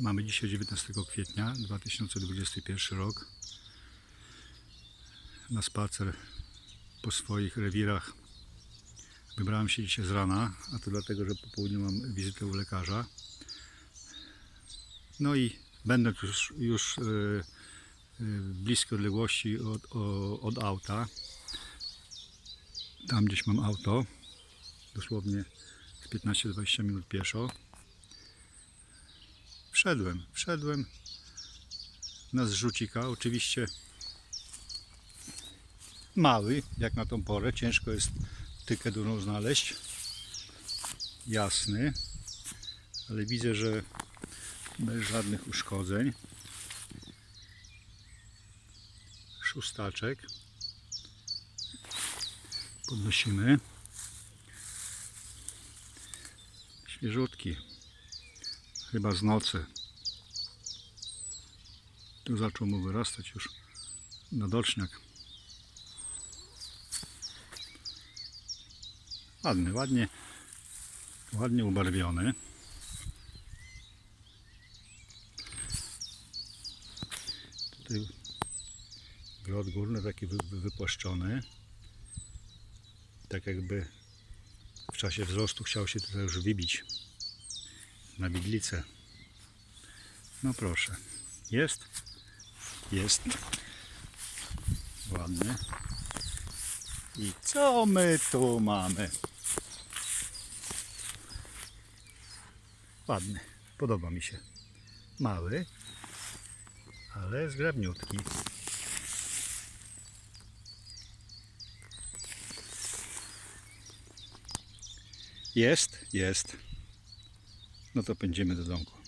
Mamy dzisiaj 19 kwietnia 2021 rok. Na spacer po swoich rewirach wybrałem się dzisiaj z rana, a to dlatego, że po południu mam wizytę u lekarza. No i będę już, już e, e, w bliskiej odległości od, od auta. Tam gdzieś mam auto, dosłownie z 15-20 minut pieszo. Wszedłem, wszedłem na zrzucika. Oczywiście mały, jak na tą porę. Ciężko jest tykę dużą znaleźć. Jasny, ale widzę, że bez żadnych uszkodzeń. Szóstaczek. Podnosimy. Świeżutki. Chyba z nocy. Zaczął mu wyrastać już nadoczniak. Ładny, ładnie, ładnie ubarwiony. Tutaj grot górny taki wy, wy- wypłaszczony. Tak jakby w czasie wzrostu chciał się tutaj już wybić na bidlicę. No proszę. Jest? Jest. Ładny. I co my tu mamy? Ładny. Podoba mi się. Mały, ale zgrabniutki. Jest, jest. No to pędzimy do domku.